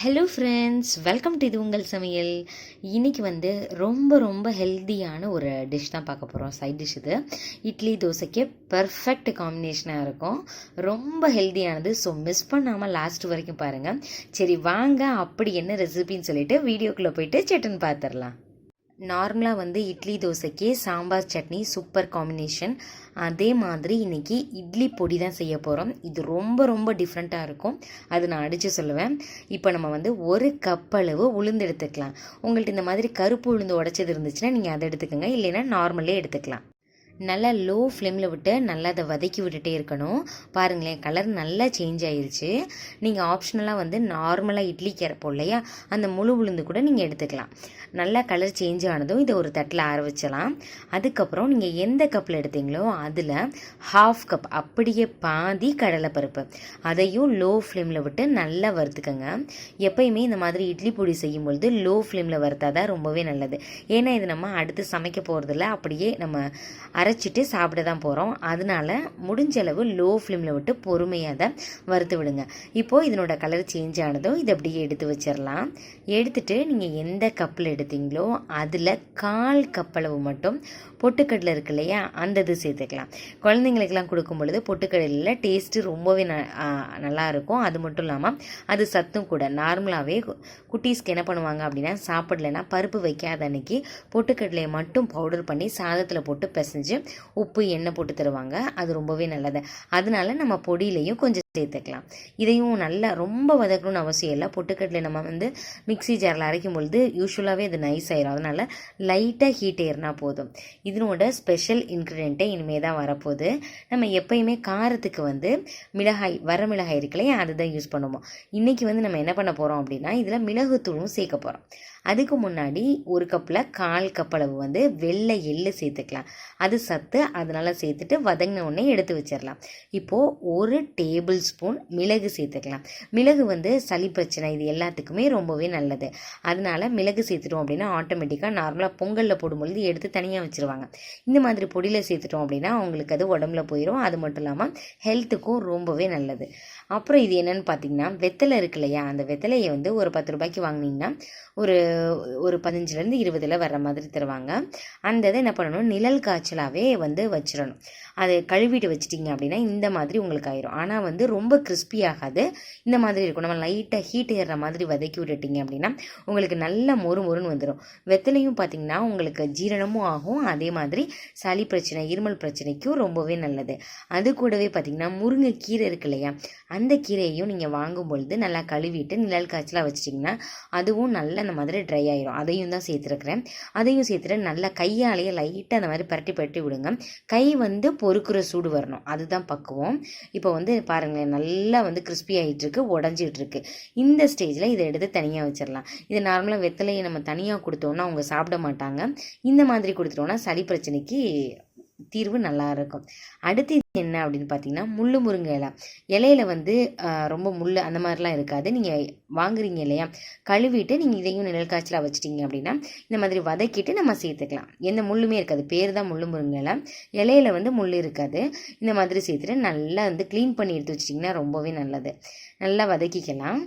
Hello friends welcome to இது உங்கள் சமையல். இன்னைக்கு வந்து ரொம்ப ரொம்ப ஹெல்த்தியான ஒரு டிஷ் தான் பார்க்க போகிறோம் சைட் டிஷ் இது. இட்லி தோசைக்கு பர்ஃபெக்ட் காம்பினேஷனாக இருக்கும். ரொம்ப ஹெல்த்தியானது ஸோ மிஸ் பண்ணாமல் லாஸ்ட் வரைக்கும் பாருங்கள் சரி வாங்க. அப்படி என்ன ரெசிபின்னு சொல்லிட்டு வீடியோக்குள்ளே போயிட்டு சட்டுன்னு பார்த்துடலாம். நார்மலாக வந்து இட்லி தோசைக்கு சாம்பார் சட்னி சூப்பர் காம்பினேஷன் அதே மாதிரி இன்னைக்கு இட்லி பொடி தான் செய்ய போகிறோம் இது ரொம்ப ரொம்ப டிஃப்ரெண்ட்டாக இருக்கும். அது நான் அடித்து சொல்லுவேன். இப்போ நம்ம வந்து ஒரு கப் அளவு உளுந்து எடுத்துக்கலாம். உங்கள்கிட்ட இந்த மாதிரி கருப்பு உளுந்து உடச்சது இருந்துச்சுன்னா நீங்கள் அதை எடுத்துக்கோங்க. இல்லைன்னா நார்மலே எடுத்துக்கலாம். நல்லா லோ ஃப்ளேமில் விட்டு நல்லா அதை வதக்கி விட்டுட்டே இருக்கணும். பாருங்களேன் கலர் நல்லா சேஞ்ச் ஆயிடுச்சு நீங்கள் ஆப்ஷனலாக வந்து நார்மலாக இட்லி கேரப்போம் இல்லையா? அந்த முழு உளுந்து கூட நீங்கள் எடுத்துக்கலாம். நல்லா கலர் சேஞ்ச் ஆனதும் இதை ஒரு தட்டில் ஆற வச்சலாம் அதுக்கப்புறம் நீங்கள் எந்த கப்பில் எடுத்தீங்களோ அதில் ஹாஃப் கப் அப்படியே பாதி கடலைப்பருப்பு. அதையும் லோ ஃப்ளேமில் விட்டு நல்லா வறுத்துக்கங்க. எப்பயுமே இந்த மாதிரி இட்லி பொடி செய்யும் பொழுது லோ ஃப்ளேமில் வறுத்தாதான் ரொம்பவே நல்லது. ஏன்னா இது நம்ம அடுத்து சமைக்க போகிறதில்ல அப்படியே நம்ம அரைச்சிட்டு சாப்பிட தான் போகிறோம் அதனால முடிஞ்ச அளவு லோ ஃப்ளேமில் விட்டு பொறுமையாக அதை வறுத்து விடுங்க. இப்போது இதனோட கலர் சேஞ்ச் ஆனதும் இதை அப்படியே எடுத்து வச்சிடலாம் எடுத்துட்டு நீங்கள் எந்த கப்பில் எடுத்தீங்களோ அதில் கால் கப் அளவு மட்டும் பொட்டுக்கடலை இருக்கு இல்லையா அந்த இது சேர்த்துக்கலாம். குழந்தைங்களுக்கெல்லாம் கொடுக்கும் பொழுது பொட்டுக்கடலில் டேஸ்ட்டு ரொம்பவே ந நல்லாயிருக்கும் அது மட்டும் இல்லாமல் அது சத்தும் கூட. நார்மலாகவே குட்டீஸ்க்கு என்ன பண்ணுவாங்க அப்படின்னா சாப்பிடலைன்னா பருப்பு வைக்காத அன்னைக்கு பொட்டுக்கடலையை மட்டும் பவுடர் பண்ணி சாதத்தில் போட்டு பிசைஞ்சு உப்பு எண்ணெய் போட்டு தருவாங்க. அது ரொம்பவே நல்லது. அதனால நம்ம பொடியிலையும் கொஞ்சம் சேர்த்துக்கலாம். இதையும் நல்லா ரொம்ப வதக்கணும்னு அவசியம் இல்லை. பொட்டுக்கடலை நம்ம வந்து மிக்ஸி ஜாரில் அரைக்கும் பொழுது யூஸ்வலாகவே அது நைஸ் ஆயிரும். அதனால லைட்டாக ஹீட் ஏறினா போதும். இதனோட ஸ்பெஷல் இன்க்ரீடியண்ட்டே இனிமேல் தான் வரப்போகுது. நம்ம எப்பயுமே காரத்துக்கு வந்து மிளகாய் வர மிளகாய் இருக்கலையே அதுதான் யூஸ் பண்ணுவோம். இன்றைக்கி வந்து நம்ம என்ன பண்ண போகிறோம் அப்படின்னா இதில் மிளகுத்தூளும் சேர்க்க போகிறோம் அதுக்கு முன்னாடி ஒரு கப்பில் கால் கப் அளவு வந்து வெள்ளை எள்ளு சேர்த்துக்கலாம். அது சத்து அதனால் சேர்த்துட்டு வதங்கின உடனே எடுத்து வச்சிடலாம் இப்போது ஒரு டேபிள் ஸ்பூன் மிளகு சேர்த்துக்கலாம். மிளகு வந்து சளி பிரச்சனை இது எல்லாத்துக்குமே ரொம்பவே நல்லது. அதனால மிளகு சேர்த்துட்டோம் அப்படின்னா ஆட்டோமேட்டிக்காக நார்மலாக பொங்கலில் போடும்பொழுது எடுத்து தனியாக வச்சுருவாங்க. இந்த மாதிரி பொடியில் சேர்த்துட்டோம் அப்படின்னா அவங்களுக்கு அது உடம்புல போயிடும் அது மட்டும் இல்லாமல் ஹெல்த்துக்கும் ரொம்பவே நல்லது. அப்புறம் இது என்னென்னு பார்த்தீங்கன்னா வெத்தலை இருக்கு இல்லையா? அந்த வெத்தலையை வந்து ஒரு பத்து ரூபாய்க்கு வாங்கினீங்கன்னா ஒரு ஒரு பதினஞ்சுலேருந்து இருபதில் வர்ற மாதிரி தருவாங்க. அந்த இதை என்ன பண்ணணும்? நிழல் காய்ச்சலாகவே வந்து வச்சிடணும். அதை கழுவிட்டு வச்சிட்டிங்க அப்படின்னா இந்த மாதிரி உங்களுக்கு ஆயிரும். ஆனால் வந்து ரொம்ப கிறிஸ்பி ஆகாது. இந்த மாதிரி இருக்கும். நம்ம லைட்டாக ஹீட் ஏறுற மாதிரி வதக்கி விட்டுட்டீங்க அப்படின்னா உங்களுக்கு நல்ல மொறு மொறுன்னு வந்துடும் வெத்தலையும் பார்த்தீங்கன்னா உங்களுக்கு ஜீரணமும் ஆகும். அதே மாதிரி சளி பிரச்சனை இருமல் பிரச்சனைக்கும் ரொம்பவே நல்லது. அது கூடவே பார்த்தீங்கன்னா முருங்கைக்கீரை இருக்கு இல்லையா? அந்த கீரையையும் நீங்கள் வாங்கும் பொழுது நல்லா கழுவிட்டு நிழல் காய்ச்சலாக வச்சிட்டிங்கன்னா அதுவும் நல்ல அந்த மாதிரி ட்ரை ஆயிரும். அதையும் தான் சேர்த்துருக்குறேன். அதையும் சேர்த்துட்டு நல்லா கையாலேயே லைட்டாக அந்த மாதிரி பரட்டி பரட்டி விடுங்க. கை வந்து பொறுக்குற சூடு வரணும். அதுதான் பக்குவம். இப்போ வந்து பாருங்களேன் நல்லா வந்து கிறிஸ்பி ஆகிட்டுருக்கு உடஞ்சிட்ருக்கு இந்த ஸ்டேஜில் இதை எடுத்து தனியாக வச்சிடலாம் இது நார்மலாக வெத்தலையை நம்ம தனியாக கொடுத்தோன்னா அவங்க சாப்பிட மாட்டாங்க. இந்த மாதிரி கொடுத்துட்டோன்னா சளி பிரச்சனைக்கு தீர்வு நல்லா இருக்கும் அடுத்து இது என்ன அப்படின்னு பார்த்தீங்கன்னா முள் முருங்கை இலை. இலையில வந்து ரொம்ப முள் அந்த மாதிரிலாம் இருக்காது. நீங்கள் வாங்குறீங்க இல்லையா? கழுவிட்டு நீங்கள் இதையும் நிழல் காய்ச்சலாக வச்சிட்டீங்க அப்படின்னா இந்த மாதிரி வதக்கிட்டு நம்ம சேர்த்துக்கலாம். எந்த முள்ளுமே இருக்காது. பேர் தான் முள் முருங்கை இலை. இலையில வந்து முள் இருக்காது. இந்த மாதிரி சேர்த்துட்டு நல்லா வந்து க்ளீன் பண்ணி எடுத்து வச்சிட்டிங்கன்னா ரொம்பவே நல்லது. நல்லா வதக்கிக்கலாம்.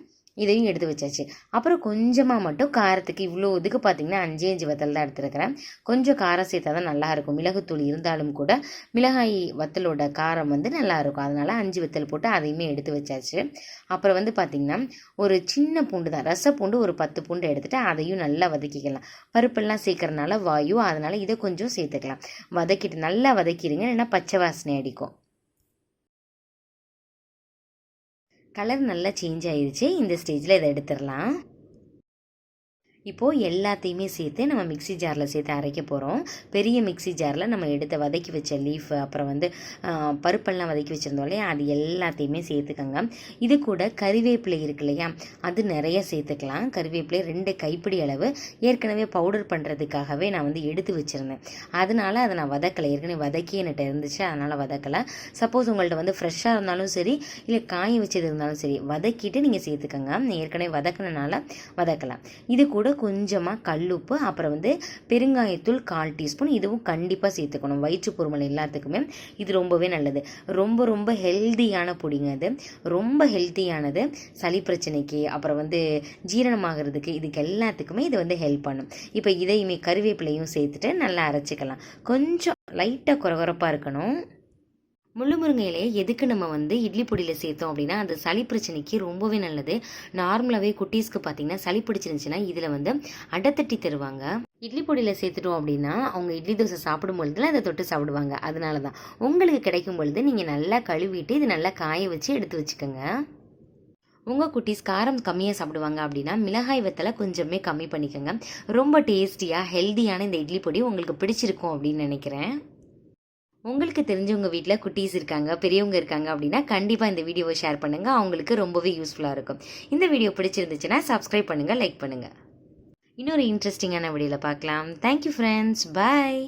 இதையும் எடுத்து வச்சாச்சு. அப்புறம் கொஞ்சமாக மட்டும் காரத்துக்கு இவ்வளோ இதுக்கு பார்த்தீங்கன்னா அஞ்சு அஞ்சு வத்தல் தான் எடுத்துருக்கிறேன். கொஞ்சம் காரம் சேர்த்தா தான் நல்லா இருக்கும். மிளகுத்தூள் இருந்தாலும் கூட மிளகாய் வத்தலோட காரம் வந்து நல்லா இருக்கும். அஞ்சு வத்தல் போட்டு அதையுமே எடுத்து வச்சாச்சு. அப்புறம் வந்து பார்த்திங்கன்னா ஒரு சின்ன பூண்டு தான். ரச பூண்டு ஒரு பத்து பூண்டு எடுத்துகிட்டு அதையும் நல்லா வதக்கிக்கலாம். பருப்பெல்லாம் சேர்க்கறனால வாயு அதனால் இதை கொஞ்சம் சேர்த்துக்கலாம். வதக்கிட்டு நல்லா வதக்கிடுங்க. இல்லைன்னா பச்சை வாசனை அடிக்கும். கலர் நல்லா சேஞ்ச் ஆயிடுச்சு இந்த ஸ்டேஜில் இதை எடுத்துடலாம். இப்போது எல்லாத்தையுமே சேர்த்து நம்ம மிக்ஸி ஜாரில் சேர்த்து அரைக்க போகிறோம் பெரிய மிக்ஸி ஜாரில் நம்ம எடுத்து வதக்கி வச்ச லீஃப் அப்புறம் வந்து பருப்பெல்லாம் வதக்கி வச்சுருந்தோம் இல்லையா? அது எல்லாத்தையுமே சேர்த்துக்கோங்க. இது கூட கறிவேப்பிலை இருக்கு இல்லையா? அது நிறைய சேர்த்துக்கலாம். கறிவேப்பிலை ரெண்டு கைப்பிடி அளவு. ஏற்கனவே பவுடர் பண்ணுறதுக்காகவே நான் வந்து எடுத்து வச்சுருந்தேன். அதனால அதை நான் வதக்கலை. ஏற்கனவே வதக்கி என்கிட்ட இருந்துச்சு. அதனால் வதக்கலை. சப்போஸ் உங்கள்கிட்ட வந்து ஃப்ரெஷ்ஷாக இருந்தாலும் சரி இல்லை காய வச்சது இருந்தாலும் சரி வதக்கிட்டு நீங்கள் சேர்த்துக்கோங்க. ஏற்கனவே வதக்கினால வதக்கலாம். இது கூட கூட கொஞ்சமாக கல்லுப்பு அப்புறம் வந்து பெருங்காயத்தூள் கால் டீஸ்பூன். இதுவும் கண்டிப்பாக சேர்த்துக்கணும். வயிற்று பொறுமல் எல்லாத்துக்குமே இது ரொம்பவே நல்லது. ரொம்ப ரொம்ப ஹெல்தியான பொடிங்க அது. ரொம்ப ஹெல்த்தியானது சளி பிரச்சனைக்கு அப்புறம் வந்து ஜீரணமாகிறதுக்கு இதுக்கு எல்லாத்துக்குமே இது வந்து ஹெல்ப் பண்ணும். இப்போ இதையுமே கருவேப்பிலையும் சேர்த்துட்டு நல்லா அரைச்சிக்கலாம். கொஞ்சம் லைட்டாக குறகுறப்பாக இருக்கணும். முள்ளு முருங்கை இலையை எதுக்கு நம்ம வந்து இட்லி பொடியில் சேர்த்தோம் அப்படின்னா அது சளி பிரச்சனைக்கு ரொம்பவே நல்லது. நார்மலாகவே குட்டீஸ்க்கு பார்த்தீங்கன்னா சளி பிடிச்சிருந்துச்சுன்னா இதில் வந்து அடைத்தட்டி தருவாங்க. இட்லி பொடியில் சேர்த்துட்டோம் அப்படின்னா அவங்க இட்லி தோசை சாப்பிடும் பொழுதுல அதை தொட்டு சாப்பிடுவாங்க. அதனால தான் உங்களுக்கு கிடைக்கும் பொழுது நீங்கள் நல்லா கழுவிட்டு இது நல்லா காய வச்சு எடுத்து வச்சுக்கோங்க. உங்கள் குட்டீஸ் காரம் கம்மியாக சாப்பிடுவாங்க அப்படின்னா மிளகாய் வத்தலை கொஞ்சமே கம்மி பண்ணிக்கோங்க. ரொம்ப டேஸ்டியாக ஹெல்த்தியான இந்த இட்லி பொடி உங்களுக்கு பிடிச்சிருக்கும் அப்படின்னு நினைக்கிறேன். உங்களுக்கு தெரிஞ்சவங்க வீட்டில் குட்டீஸ் இருக்காங்க பெரியவங்க இருக்காங்க அப்படின்னா கண்டிப்பாக இந்த வீடியோவை ஷேர் பண்ணுங்கள் அவங்களுக்கு ரொம்பவே யூஸ்ஃபுல்லாக இருக்கும். இந்த வீடியோ பிடிச்சிருந்துச்சுன்னா சப்ஸ்கிரைப் பண்ணுங்கள் லைக் பண்ணுங்கள் இன்னொரு இன்ட்ரெஸ்டிங்கான வீடியோவில் பார்க்கலாம். Thank you friends bye